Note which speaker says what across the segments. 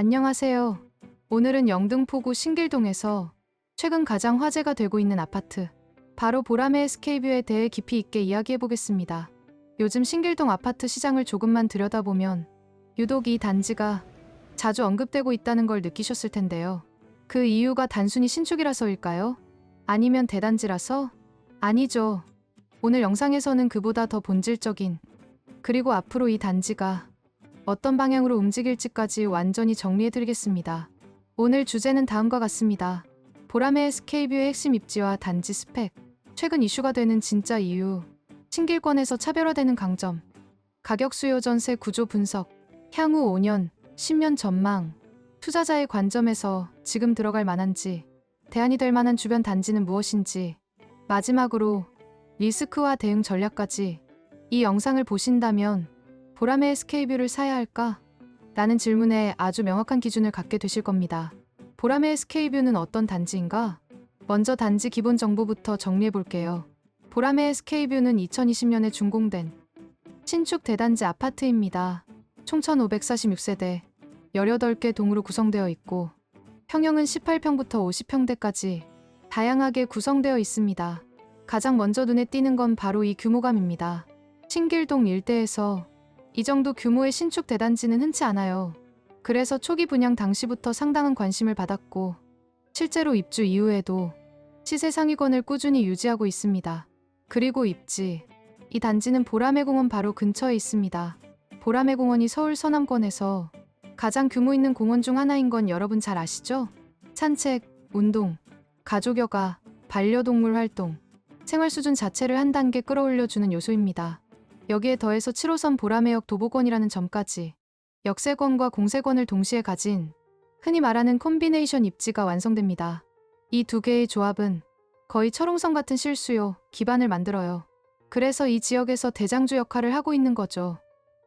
Speaker 1: 안녕하세요. 오늘은 영등포구 신길동에서 최근 가장 화제가 되고 있는 아파트, 바로 보라매 스케이뷰에 대해 깊이 있게 이야기해 보겠습니다. 요즘 신길동 아파트 시장을 조금만 들여다보면 유독 이 단지가 자주 언급되고 있다는 걸 느끼셨을 텐데요. 그 이유가 단순히 신축이라서일까요? 아니면 대단지라서? 아니죠. 오늘 영상에서는 그보다 더 본질적인 그리고 앞으로 이 단지가 어떤 방향으로 움직일지까지 완전히 정리해드리겠습니다. 오늘 주제는 다음과 같습니다. 보라매 스케이뷰의 핵심 입지와 단지 스펙, 최근 이슈가 되는 진짜 이유, 신길권에서 차별화되는 강점, 가격 수요 전세 구조 분석, 향후 5년, 10년 전망, 투자자의 관점에서 지금 들어갈 만한지, 대안이 될 만한 주변 단지는 무엇인지, 마지막으로 리스크와 대응 전략까지. 이 영상을 보신다면 보라매 스케이뷰를 사야 할까? 라는 질문에 아주 명확한 기준을 갖게 되실 겁니다. 보라매 스케이뷰는 어떤 단지인가? 먼저 단지 기본 정보부터 정리해 볼게요. 보라매 스케이뷰는 2020년에 준공된 신축 대단지 아파트입니다. 총 1546세대, 18개 동으로 구성되어 있고 평형은 18평부터 50평대까지 다양하게 구성되어 있습니다. 가장 먼저 눈에 띄는 건 바로 이 규모감입니다. 신길동 일대에서 이 정도 규모의 신축 대단지는 흔치 않아요. 그래서 초기 분양 당시부터 상당한 관심을 받았고 실제로 입주 이후에도 시세 상위권을 꾸준히 유지하고 있습니다. 그리고 입지. 이 단지는 보라매공원 바로 근처에 있습니다. 보라매공원이 서울 서남권에서 가장 규모 있는 공원 중 하나인 건 여러분 잘 아시죠? 산책, 운동, 가족여가, 반려동물 활동, 생활 수준 자체를 한 단계 끌어올려주는 요소입니다. 여기에 더해서 7호선 보라매역 도보권이라는 점까지 역세권과 공세권을 동시에 가진 흔히 말하는 콤비네이션 입지가 완성됩니다. 이 두 개의 조합은 거의 철옹성 같은 실수요, 기반을 만들어요. 그래서 이 지역에서 대장주 역할을 하고 있는 거죠.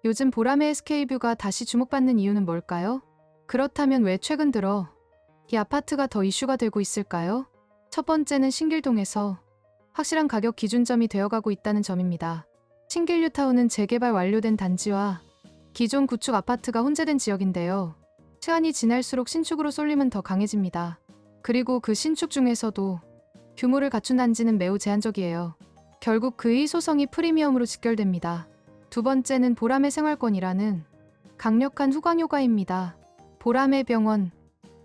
Speaker 1: 요즘 보라매 SK뷰가 다시 주목받는 이유는 뭘까요? 그렇다면 왜 최근 들어 이 아파트가 더 이슈가 되고 있을까요? 첫 번째는 신길동에서 확실한 가격 기준점이 되어가고 있다는 점입니다. 신길뉴타운은 재개발 완료된 단지와 기존 구축 아파트가 혼재된 지역인데요. 시간이 지날수록 신축으로 쏠림은 더 강해집니다. 그리고 그 신축 중에서도 규모를 갖춘 단지는 매우 제한적이에요. 결국 그의 소성이 프리미엄으로 직결됩니다. 두 번째는 보람의 생활권이라는 강력한 후광 효과입니다. 보람의 병원,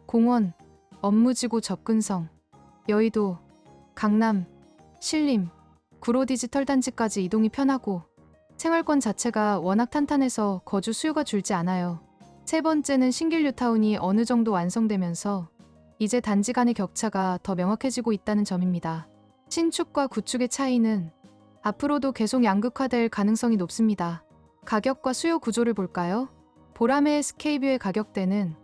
Speaker 1: 공원, 업무지구 접근성, 여의도, 강남, 신림, 구로 디지털 단지까지 이동이 편하고 생활권 자체가 워낙 탄탄해서 거주 수요가 줄지 않아요. 세 번째는 신길 뉴타운이 어느 정도 완성되면서 이제 단지 간의 격차가 더 명확해지고 있다는 점입니다. 신축과 구축의 차이는 앞으로도 계속 양극화될 가능성이 높습니다. 가격과 수요 구조를 볼까요? 보라매 스케이뷰의 가격대는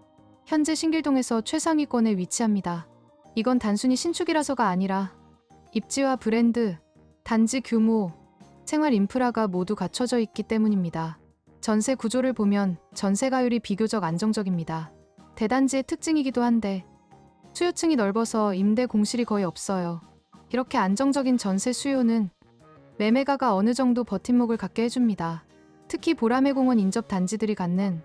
Speaker 1: 현재 신길동에서 최상위권에 위치합니다. 이건 단순히 신축이라서가 아니라 입지와 브랜드, 단지 규모, 생활 인프라가 모두 갖춰져 있기 때문입니다. 전세 구조를 보면 전세가율이 비교적 안정적입니다. 대단지의 특징이기도 한데 수요층이 넓어서 임대 공실이 거의 없어요. 이렇게 안정적인 전세 수요는 매매가가 어느 정도 버팀목을 갖게 해줍니다. 특히 보라매 공원 인접 단지들이 갖는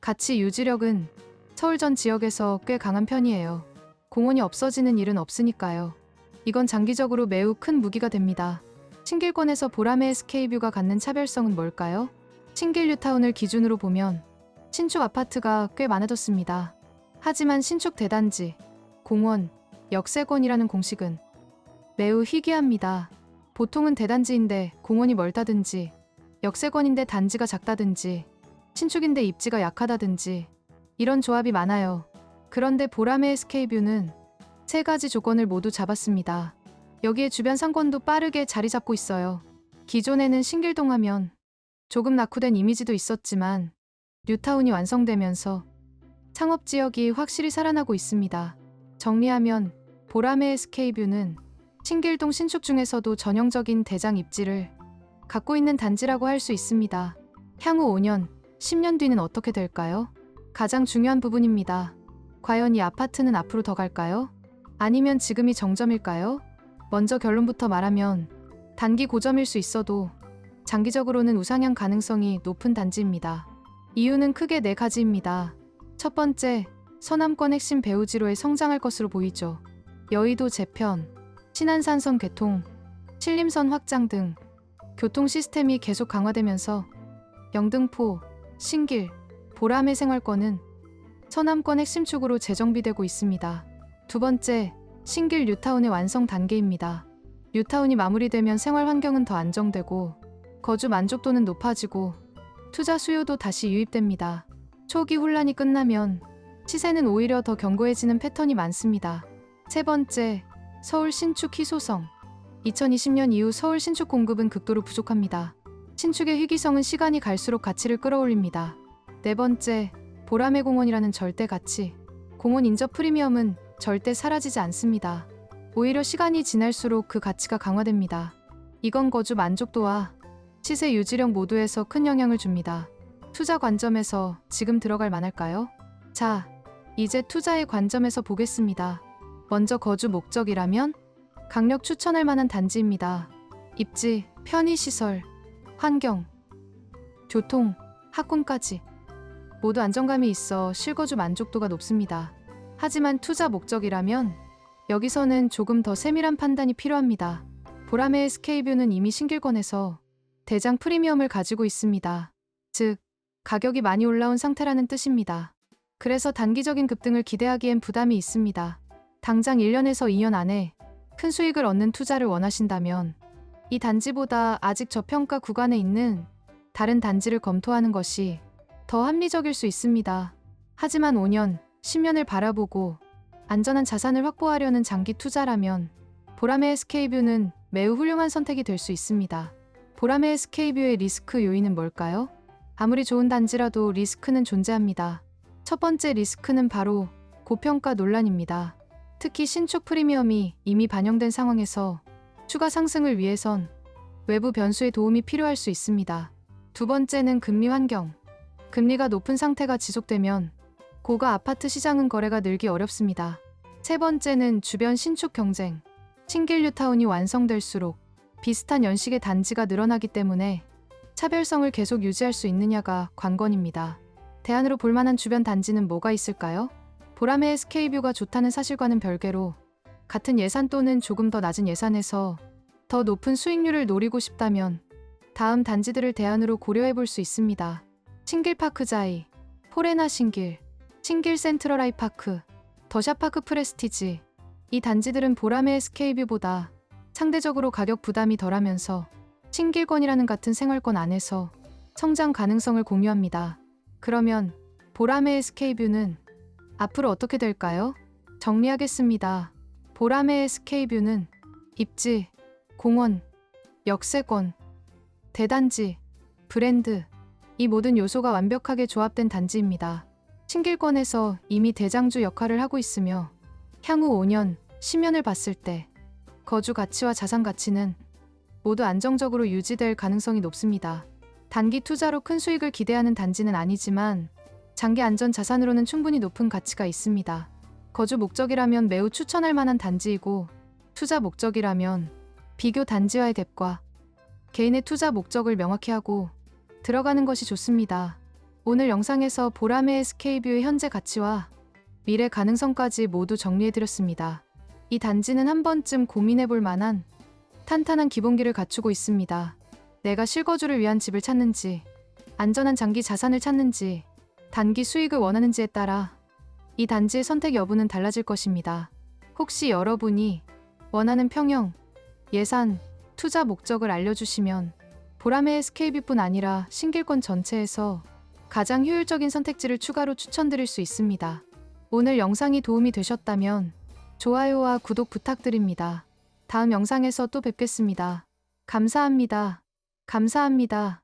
Speaker 1: 가치 유지력은 서울 전 지역에서 꽤 강한 편이에요. 공원이 없어지는 일은 없으니까요. 이건 장기적으로 매우 큰 무기가 됩니다. 신길권에서 보라매 SK뷰가 갖는 차별성은 뭘까요? 신길 뉴타운을 기준으로 보면 신축 아파트가 꽤 많아졌습니다. 하지만 신축 대단지, 공원, 역세권이라는 공식은 매우 희귀합니다. 보통은 대단지인데 공원이 멀다든지, 역세권인데 단지가 작다든지, 신축인데 입지가 약하다든지, 이런 조합이 많아요. 그런데 보라매 SK뷰는 세 가지 조건을 모두 잡았습니다. 여기에 주변 상권도 빠르게 자리 잡고 있어요. 기존에는 신길동 하면 조금 낙후된 이미지도 있었지만 뉴타운이 완성되면서 상업 지역이 확실히 살아나고 있습니다. 정리하면 보라매 SK뷰는 신길동 신축 중에서도 전형적인 대장 입지를 갖고 있는 단지라고 할 수 있습니다. 향후 5년, 10년 뒤는 어떻게 될까요? 가장 중요한 부분입니다. 과연 이 아파트는 앞으로 더 갈까요? 아니면 지금이 정점일까요? 먼저 결론부터 말하면 단기 고점일 수 있어도 장기적으로는 우상향 가능성이 높은 단지입니다. 이유는 크게 네 가지입니다. 첫 번째, 서남권 핵심 배우지로에 성장할 것으로 보이죠. 여의도 재편, 신안산선 개통, 신림선 확장 등 교통 시스템이 계속 강화되면서 영등포, 신길, 보람의 생활권은 서남권 핵심 축으로 재정비되고 있습니다. 두 번째, 신길 뉴타운의 완성 단계입니다. 뉴타운이 마무리되면 생활 환경은 더 안정되고 거주 만족도는 높아지고 투자 수요도 다시 유입됩니다. 초기 혼란이 끝나면 시세는 오히려 더 견고해지는 패턴이 많습니다. 세 번째, 서울 신축 희소성. 2020년 이후 서울 신축 공급은 극도로 부족합니다. 신축의 희귀성은 시간이 갈수록 가치를 끌어올립니다. 네 번째, 보라매 공원이라는 절대 가치. 공원 인접 프리미엄은 절대 사라지지 않습니다. 오히려 시간이 지날수록 그 가치가 강화됩니다. 이건 거주 만족도와 시세 유지력 모두에서 큰 영향을 줍니다. 투자 관점에서 지금 들어갈 만할까요? 자, 이제 투자의 관점에서 보겠습니다. 먼저 거주 목적이라면 강력 추천할 만한 단지입니다. 입지, 편의시설, 환경, 교통, 학군까지 모두 안정감이 있어 실거주 만족도가 높습니다. 하지만 투자 목적이라면 여기서는 조금 더 세밀한 판단이 필요합니다. 보라매 SK뷰는 이미 신길권에서 대장 프리미엄을 가지고 있습니다. 즉, 가격이 많이 올라온 상태라는 뜻입니다. 그래서 단기적인 급등을 기대하기엔 부담이 있습니다. 당장 1년에서 2년 안에 큰 수익을 얻는 투자를 원하신다면 이 단지보다 아직 저평가 구간에 있는 다른 단지를 검토하는 것이 더 합리적일 수 있습니다. 하지만 5년, 10년을 바라보고 안전한 자산을 확보하려는 장기 투자라면 보라매 SK뷰는 매우 훌륭한 선택이 될 수 있습니다. 보라매 SK뷰의 리스크 요인은 뭘까요? 아무리 좋은 단지라도 리스크는 존재합니다. 첫 번째 리스크는 바로 고평가 논란입니다. 특히 신축 프리미엄이 이미 반영된 상황에서 추가 상승을 위해선 외부 변수의 도움이 필요할 수 있습니다. 두 번째는 금리 환경. 금리가 높은 상태가 지속되면 고가 아파트 시장은 거래가 늘기 어렵습니다. 세 번째는 주변 신축 경쟁. 신길 뉴타운이 완성될수록 비슷한 연식의 단지가 늘어나기 때문에 차별성을 계속 유지할 수 있느냐가 관건입니다. 대안으로 볼만한 주변 단지는 뭐가 있을까요? 보라매 SK뷰가 좋다는 사실과는 별개로 같은 예산 또는 조금 더 낮은 예산에서 더 높은 수익률을 노리고 싶다면 다음 단지들을 대안으로 고려해 볼 수 있습니다. 신길파크자이, 포레나 신길, 신길 센트럴 아이파크, 더샤파크 프레스티지. 이 단지들은 보라매 SK뷰보다 상대적으로 가격 부담이 덜하면서 신길권이라는 같은 생활권 안에서 성장 가능성을 공유합니다. 그러면 보라매 SK뷰는 앞으로 어떻게 될까요? 정리하겠습니다. 보라매 SK뷰는 입지, 공원, 역세권, 대단지, 브랜드, 이 모든 요소가 완벽하게 조합된 단지입니다. 신길권에서 이미 대장주 역할을 하고 있으며 향후 5년, 10년을 봤을 때 거주 가치와 자산 가치는 모두 안정적으로 유지될 가능성이 높습니다. 단기 투자로 큰 수익을 기대하는 단지는 아니지만 장기 안전 자산으로는 충분히 높은 가치가 있습니다. 거주 목적이라면 매우 추천할 만한 단지이고 투자 목적이라면 비교 단지와의 갭과 개인의 투자 목적을 명확히 하고 들어가는 것이 좋습니다. 오늘 영상에서 보라매 SK뷰의 현재 가치와 미래 가능성까지 모두 정리해드렸습니다. 이 단지는 한 번쯤 고민해볼 만한 탄탄한 기본기를 갖추고 있습니다. 내가 실거주를 위한 집을 찾는지, 안전한 장기 자산을 찾는지, 단기 수익을 원하는지에 따라 이 단지의 선택 여부는 달라질 것입니다. 혹시 여러분이 원하는 평형, 예산, 투자 목적을 알려주시면 보라매 SKB뿐 아니라 신길권 전체에서 가장 효율적인 선택지를 추가로 추천드릴 수 있습니다. 오늘 영상이 도움이 되셨다면 좋아요와 구독 부탁드립니다. 다음 영상에서 또 뵙겠습니다. 감사합니다. 감사합니다.